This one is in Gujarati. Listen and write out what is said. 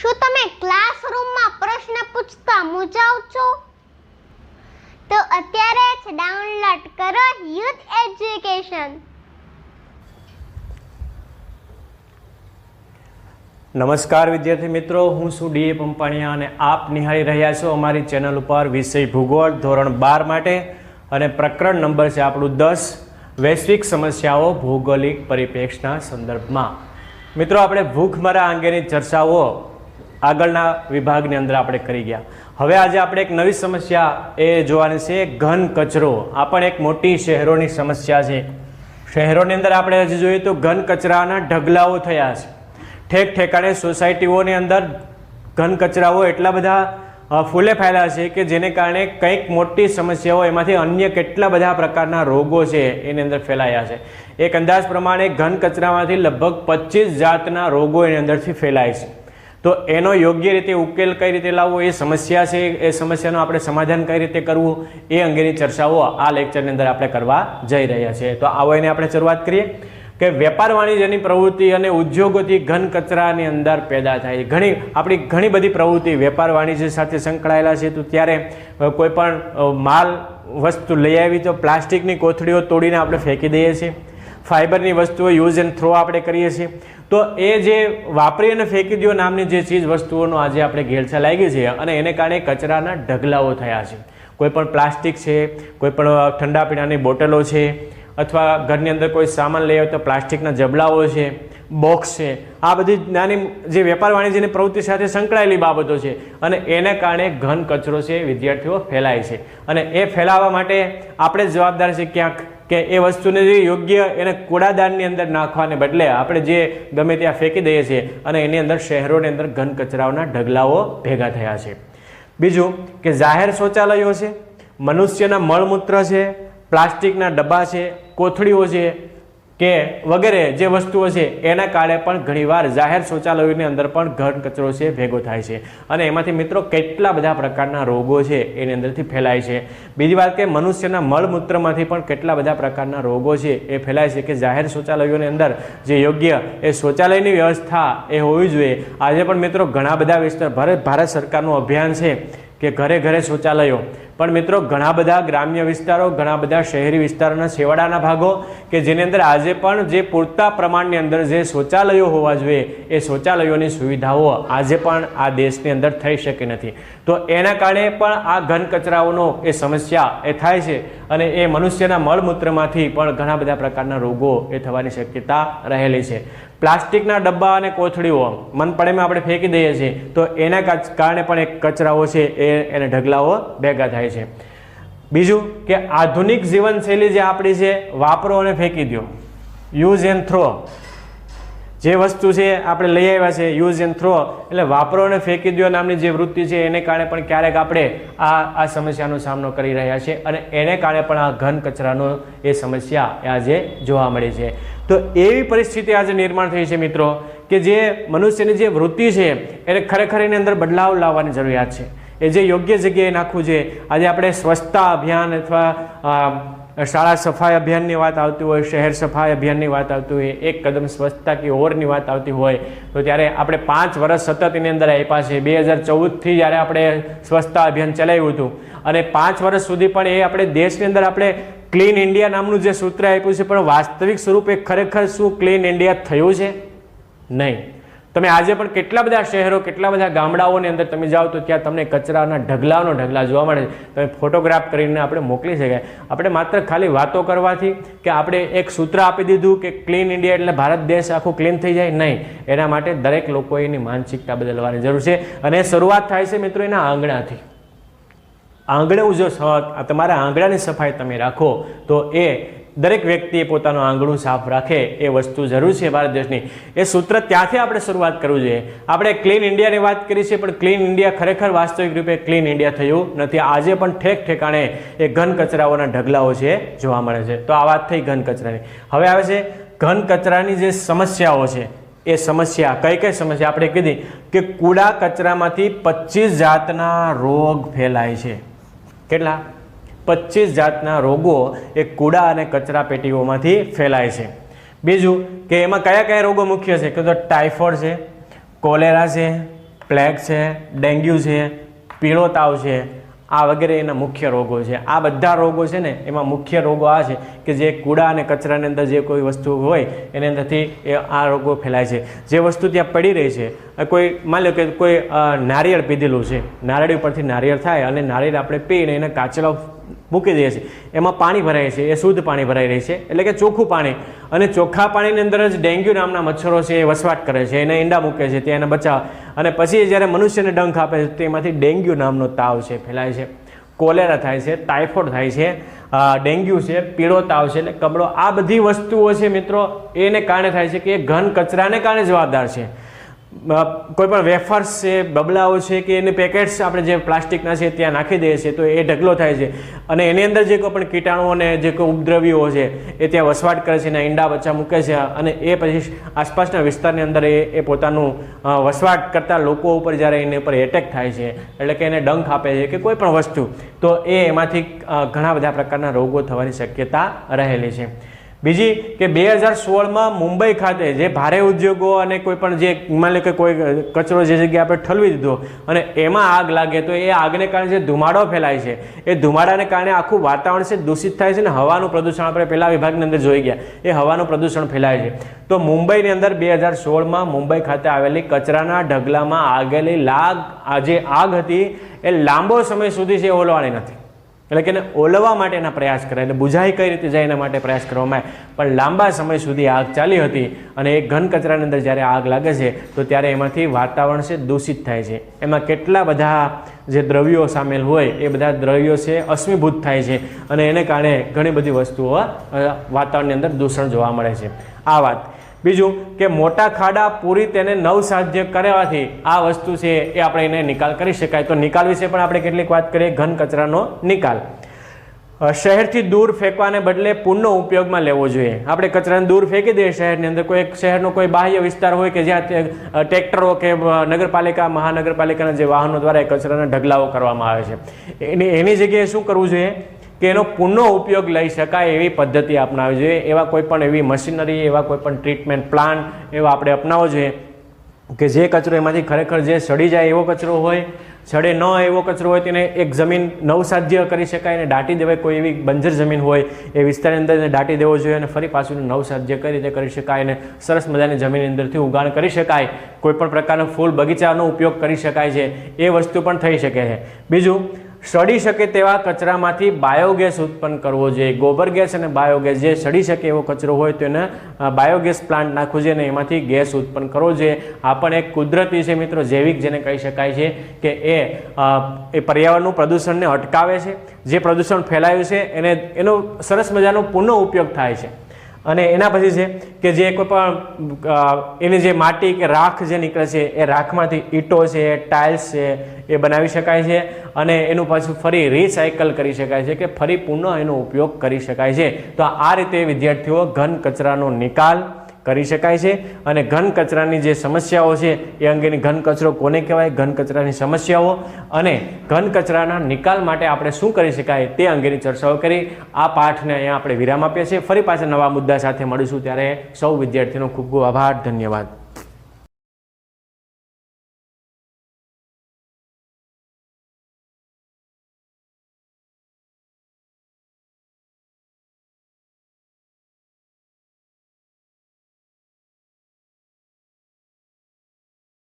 શું તમે ક્લાસરૂમમાં પ્રશ્ન પૂછતા મૂંઝાવ છો? તો અત્યારે જ ડાઉનલોડ કરો યુથ એજ્યુકેશન. નમસ્કાર વિદ્યાર્થી મિત્રો, હું છું ડીએ પંપાણીયા અને આપ નિહાળી રહ્યા છો અમારી ચેનલ ઉપર વિષય ભૂગોળ ધોરણ બાર માટે અને પ્રકરણ નંબર છે આપણું દસ, વૈશ્વિક સમસ્યાઓ ભૌગોલિક પરિપ્રેક્ષના સંદર્ભમાં. મિત્રો, આપણે ભૂખમરા અંગેની ચર્ચાઓ આગળના વિભાગની અંદર આપણે કરી ગયા. હવે આજે આપણે એક નવી સમસ્યા એ જોવાની છે, ઘન કચરો. આ પણ એક મોટી શહેરોની સમસ્યા છે. શહેરોની અંદર આપણે હજી જોઈએ તો ઘન કચરાના ઢગલાઓ થયા છે. ઠેક ઠેકાણે સોસાયટીઓની અંદર ઘન કચરાઓ એટલા બધા ફૂલે ફેલાયા છે કે જેને કારણે કંઈક મોટી સમસ્યાઓ એમાંથી અન્ય કેટલા બધા પ્રકારના રોગો છે એની અંદર ફેલાયા છે. એક અંદાજ પ્રમાણે ઘન કચરામાંથી લગભગ પચીસ જાતના રોગો એની અંદરથી ફેલાય છે. તો એનો યોગ્ય રીતે ઉકેલ કઈ રીતે લાવવો, એ સમસ્યા છે, એ સમસ્યાનું આપણે સમાધાન કઈ રીતે કરવું, એ અંગેની ચર્ચાઓ આ લેક્ચરની અંદર આપણે કરવા જઈ રહ્યા છીએ. તો આવો એને આપણે શરૂઆત કરીએ કે વેપાર વાણિજ્યની પ્રવૃત્તિ અને ઉદ્યોગોથી ઘન કચરાની અંદર પેદા થાય. છે ઘણી, આપણી ઘણી બધી પ્રવૃત્તિ વેપાર વાણિજ્ય સાથે સંકળાયેલા છે. તો ત્યારે કોઈપણ કોઈ પણ માલ, વસ્તુ લઈ આવી તો પ્લાસ્ટિકની કોથળીઓ તોડીને આપણે ફેંકી દઈએ છીએ. ફાઇબરની વસ્તુઓ યુઝ એન્ડ થ્રો આપણે કરીએ છીએ. તો એ જે વાપરી અને ફેંકી દો નામની જે ચીજ વસ્તુઓનો આજે આપણે ઘેલછા લાગી છે અને એને કારણે કચરાના ઢગલાઓ થયા છે. કોઈ પણ પ્લાસ્ટિક છે, કોઈ પણ ઠંડા પીણાની બોટલો છે, અથવા ઘરની અંદર કોઈ સામાન લઈ આવે તો પ્લાસ્ટિકના જબલાઓ છે, બોક્સ છે, આ બધી નાની જે વેપાર વાણિજ્યની પ્રવૃત્તિ સાથે સંકળાયેલી બાબતો છે અને એને કારણે ઘન કચરો છે વિદ્યાર્થીઓ ફેલાય છે. અને એ ફેલાવવા માટે આપણે જવાબદાર છે ક્યાંક કે એ વસ્તુને જે યોગ્ય એને કૂડાદાનની અંદર નાખવાને બદલે આપણે જે ગમે ત્યાં ફેંકી દઈએ છીએ અને એની અંદર શહેરોની અંદર ઘન કચરાઓના ઢગલાઓ ભેગા થયા છે. બીજું કે જાહેર શૌચાલયો છે, મનુષ્યના મળમૂત્ર છે, પ્લાસ્ટિકના ડબ્બા છે, કોથળીઓ છે કે વગેરે જે વસ્તુઓ છે, એના કારણે પણ ઘણીવાર જાહેર શૌચાલયોની અંદર પણ ઘન કચરો છે ભેગો થાય છે. અને એમાંથી મિત્રો કેટલા બધા પ્રકારના રોગો છે, એની અંદરથી ફેલાય છે. બીજી વાત કે મનુષ્યના મળમૂત્રમાંથી પણ કેટલા બધા પ્રકારના રોગો છે, એ ફેલાય છે કે જાહેર શૌચાલયોની અંદર જે યોગ્ય એ શૌચાલયની વ્યવસ્થા એ હોવી જોઈએ. આજે પણ મિત્રો ઘણા બધા વિસ્તાર, ભારત ભારત સરકારનું અભિયાન છે કે ઘરે ઘરે શૌચાલયો પણ મિત્રો, ઘણા બધા ગ્રામ્ય વિસ્તારો, ઘણા બધા શહેરી વિસ્તારોના છેવાડાના ભાગો કે જેની અંદર આજે પણ જે પૂરતા પ્રમાણની અંદર જે શૌચાલયો હોવા જોઈએ, એ શૌચાલયોની સુવિધાઓ આજે પણ આ દેશની અંદર થઈ શકી નથી. તો એના કારણે પણ આ ઘન કચરાઓનો એ સમસ્યા એ થાય છે અને એ મનુષ્યના મળમૂત્રમાંથી પણ ઘણા બધા પ્રકારના રોગો એ થવાની શક્યતા રહેલી છે. પ્લાસ્ટિકના ડબ્બા અને કોથળીઓ મનપડેમાં આપણે ફેંકી દઈએ છીએ, તો એના કારણે પણ એક કચરાઓ છે એ, એને ઢગલાઓ ભેગા થાય છે બીજું કે આધુનિક જીવનશૈલી જે આપણી છે, વાપરો અને ફેંકી દો યુઝ એન્ડ થ્રો જે વસ્તુ છે આપણે લઈ આવ્યા છે યુઝ એન્ડ થ્રો એટલે વાપરો અને ફેંકી દો નામની જે વૃત્તિ છે, એને કારણે પણ ક્યારેક આપણે આ આ સમસ્યાનો સામનો કરી રહ્યા છે અને એને કારણે પણ આ ઘન કચરાનો એ સમસ્યા આજે જોવા મળે છે. તો એવી પરિસ્થિતિ આજે નિર્માણ થઈ છે મિત્રો, કે જે મનુષ્યની જે વૃત્તિ છે, એને ખરેખર એની અંદર બદલાવ લાવવાની જરૂરિયાત છે. એ જે યોગ્ય જગ્યાએ નાખવું જોઈએ. આજે આપણે સ્વચ્છતા અભિયાન અથવા શાળા સફાઈ અભિયાનની વાત આવતી હોય, શહેર સફાઈ અભિયાનની વાત આવતી હોય, એક કદમ સ્વચ્છતા કે ઓરની વાત આવતી હોય, તો ત્યારે આપણે પાંચ વર્ષ સતત એની અંદર આપ્યા છે. બે હજાર ચૌદથી જ્યારે આપણે સ્વચ્છતા અભિયાન ચલાવ્યું હતું. અને પાંચ વર્ષ સુધી પણ એ આપણે દેશની અંદર આપણે ક્લીન ઇન્ડિયા નામનું જે સૂત્ર આપ્યું છે, પણ વાસ્તવિક સ્વરૂપે ખરેખર શું ક્લીન ઇન્ડિયા થયું છે? નહીં. તમે આજે પણ કેટલા બધા શહેરો, કેટલા બધા ગામડાઓની અંદર તમે જાઓ તો ત્યાં તમને કચરાના ઢગલાનો ઢગલા જોવા મળે છે. તમે ફોટોગ્રાફ કરીને આપણે મોકલી શકાય. આપણે માત્ર ખાલી વાતો કરવાથી કે આપણે એક સૂત્ર આપી દીધું કે ક્લીન ઇન્ડિયા એટલે ભારત દેશ આખું ક્લીન થઈ જાય? નહીં. એના માટે દરેક લોકોએ એની માનસિકતા બદલવાની જરૂર છે. અને શરૂઆત થાય છે મિત્રો એના આંગણાથી. આંગણું જો તમારા આંગણાની સફાઈ તમે રાખો તો એ દરેક વ્યક્તિએ પોતાનું આંગણું સાફ રાખે એ વસ્તુ જરૂર છે ભારત દેશની. એ સૂત્ર ત્યાંથી આપણે શરૂઆત કરવું જોઈએ. આપણે ક્લીન ઇન્ડિયાની વાત કરી છે, પણ ક્લીન ઇન્ડિયા ખરેખર વાસ્તવિક રૂપે ક્લીન ઇન્ડિયા થયું નથી. આજે પણ ઠેક ઠેકાણે એ ઘન કચરાઓના ઢગલાઓ છે જોવા મળે છે. તો આ વાત થઈ ઘન કચરાની. હવે આવે છે ઘન કચરાની જે સમસ્યાઓ છે, એ સમસ્યા, કઈ કઈ સમસ્યા? આપણે કીધી કે કૂડા કચરામાંથી પચીસ જાતના રોગ ફેલાય છે. કેટલા? પચીસ જાતના રોગો એ કૂડા અને કચરા પેટીઓમાંથી ફેલાય છે. બીજું કે એમાં કયા કયા રોગો મુખ્ય છે? કે તો ટાઇફોઇડ છે, કોલેરા છે, પ્લેગ છે, ડેન્ગ્યુ છે પીળો તાવ છે, આ વગેરે એના મુખ્ય રોગો છે. આ બધા રોગો છે ને, એમાં મુખ્ય રોગો આ છે કે જે કૂડા અને કચરાની અંદર જે કોઈ વસ્તુ હોય, એની અંદરથી એ આ રોગો ફેલાય છે. જે વસ્તુ ત્યાં પડી રહી છે કોઈ, માની લો કે કોઈ નારિયેળ પીધેલું છે. નારિયેળ ઉપરથી નારિયેળ થાય અને નારિયેળ આપણે પીને એને કાચલા મૂકી દઈએ છીએ. એમાં પાણી ભરાય છે, એ શુદ્ધ પાણી ભરાઈ રહી છે, એટલે કે ચોખ્ખું પાણી. અને ચોખ્ખા પાણીની અંદર જ ડેન્ગ્યુ નામના મચ્છરો છે એ વસવાટ કરે છે, એને ઈંડા મૂકે છે ત્યાં એને બચાવ. અને પછી જ્યારે મનુષ્યને ડંખ આપે છે તેમાંથી ડેન્ગ્યુ નામનો તાવ છે, ફેલાય છે. કોલેરા થાય છે, ટાઇફોઇડ થાય છે ડેન્ગ્યુ છે, પીળો તાવ છે, એટલે કબડો આ બધી વસ્તુઓ છે મિત્રો, એને કારણે થાય છે કે એ ઘન કચરાને કારણે જવાબદાર છે. કોઈ પણ વેફર્સ છે, બબલાઓ છે કે એની પેકેટ્સ આપણે જે પ્લાસ્ટિકના છે ત્યાં નાખી દઈએ છીએ, તો એ ઢગલો થાય છે. અને એની અંદર જે કોઈ પણ કીટાણુ અને જે કોઈ ઉપદ્રવ્યો છે, એ ત્યાં વસવાટ કરે છે એના ઈંડા બચ્ચા મૂકે છે. અને એ પછી આસપાસના વિસ્તારની અંદર એ એ પોતાનું વસવાટ કરતા લોકો ઉપર જ્યારે એની ઉપર એટેક થાય છે, એટલે કે એને ડંખ આપે છે કે કોઈ પણ વસ્તુ, તો એ એમાંથી ઘણા બધા પ્રકારના રોગો થવાની શક્યતા રહેલી છે. બીજી કે બે હજાર સોળમાં મુંબઈ ખાતે જે ભારે ઉદ્યોગો અને કોઈ પણ જે, માની લો કે કોઈ કચરો જે જગ્યાએ આપણે ઠલવી દીધો અને એમાં આગ લાગે તો એ આગને કારણે જે ધુમાડો ફેલાય છે, એ ધુમાડાને કારણે આખું વાતાવરણ છે દૂષિત થાય છે ને હવાનું પ્રદૂષણ આપણે પહેલા વિભાગની અંદર જોઈ ગયા, એ હવાનું પ્રદૂષણ ફેલાય છે. તો મુંબઈની અંદર બે હજાર સોળમાં મુંબઈ ખાતે આવેલી કચરાના ઢગલામાં આગેલી લાગ, આ જે આગ હતી, એ લાંબો સમય સુધી છે ઓલવાની નથી. એટલે કે એને ઓલવવા માટેના પ્રયાસ કરે, એટલે બુઝાઈ કઈ રીતે જાય એના માટે પ્રયાસ કરવામાં આવે. પણ લાંબા સમય સુધી આગ ચાલી હતી અને એ ઘન કચરાની અંદર જ્યારે આગ લાગે છે, તો ત્યારે એમાંથી વાતાવરણ છે દૂષિત થાય છે. એમાં કેટલા બધા જે દ્રવ્યો સામેલ હોય, એ બધા દ્રવ્યો છે અશ્મિભૂત થાય છે અને એને કારણે ઘણી બધી વસ્તુઓ વાતાવરણની અંદર દૂષણ જોવા મળે છે. આ વાત બીજું કે મોટા ખાડા પૂરી તેને નવસાધ્ય કરવાથી આ વસ્તુ છે એ આપણે એને નિકાલ કરી શકાય. તો નિકાલ વિશે પણ આપણે કેટલીક વાત કરીએ, ઘન કચરાનો નિકાલ. શહેરથી દૂર ફેંકવાને બદલે પુનઃ ઉપયોગમાં લેવો જોઈએ. આપણે કચરાને દૂર ફેંકી દઈએ શહેરની અંદર. કોઈ શહેરનો કોઈ બાહ્ય વિસ્તાર હોય કે જ્યાં ટ્રેક્ટરો કે નગરપાલિકા, મહાનગરપાલિકાના જે વાહનો દ્વારા એ કચરાના ઢગલાઓ કરવામાં આવે છે. એની એની જગ્યાએ શું કરવું જોઈએ? કે એનો પુનઃ ઉપયોગ લઈ શકાય એવી પદ્ધતિ અપનાવવી જોઈએ. એવા કોઈ પણ એવી મશીનરી, એવા કોઈ પણ ટ્રીટમેન્ટ પ્લાન એવા આપણે અપનાવવો જોઈએ કે જે કચરો એમાંથી ખરેખર જે સડી જાય એવો કચરો હોય, સડે ન એવો કચરો હોય તેને એક જમીન નવસાધ્ય કરી શકાય અને દાટી દેવાય. કોઈ એવી બંજર જમીન હોય એ વિસ્તારની અંદર એને દાટી દેવો જોઈએ અને ફરી પાછું નવસાધ્ય કઈ રીતે કરી શકાય અને સરસ મજાની જમીનની અંદરથી ઉગાણ કરી શકાય. કોઈપણ પ્રકારનો ફૂલ બગીચાનો ઉપયોગ કરી શકાય છે. એ વસ્તુ પણ થઈ શકે છે. બીજું સડી શકે તેવા કચરામાંથી બાયોગેસ ઉત્પન્ન કરવો જોઈએ. ગોબર ગેસ અને બાયોગેસ જે સડી શકે એવો કચરો હોય તો એને બાયોગેસ પ્લાન્ટ નાખવો જોઈએ અને એમાંથી ગેસ ઉત્પન્ન કરવો જોઈએ. આ પણ એક કુદરતી છે મિત્રો, જૈવિક જેને કહી શકાય છે કે એ એ પર્યાવરણનું પ્રદૂષણને અટકાવે છે. જે પ્રદૂષણ ફેલાયું છે એને, એનો સરસ મજાનો પુનઃ ઉપયોગ થાય છે. અને એના પછી છે કે જે કોઈ પણ એની જે માટી કે રાખ જે નીકળે છે, એ રાખમાંથી ઈંટો છે, ટાઇલ્સ છે, એ બનાવી શકાય છે. અને એનું પાછું ફરી રિસાયકલ કરી શકાય છે કે ફરી પુનઃ એનો ઉપયોગ કરી શકાય છે. તો આ રીતે વિદ્યાર્થીઓ ઘન કચરાનો નિકાલ કરી શકાય છે અને ઘન કચરાની જે સમસ્યાઓ છે એ અંગેની ઘન કચરો કોને કહેવાય? ઘન કચરાની સમસ્યાઓ. અને ઘન કચરાના નિકાલ માટે આપણે શું કરી શકાય તે અંગેની ચર્ચાઓ કરી. આ પાઠને અહીંયા આપણે વિરામ આપીએ છીએ. ફરી પાછા નવા મુદ્દા સાથે મળીશું. ત્યારે સૌ વિદ્યાર્થીનો ખૂબ ખૂબ આભાર. ધન્યવાદ.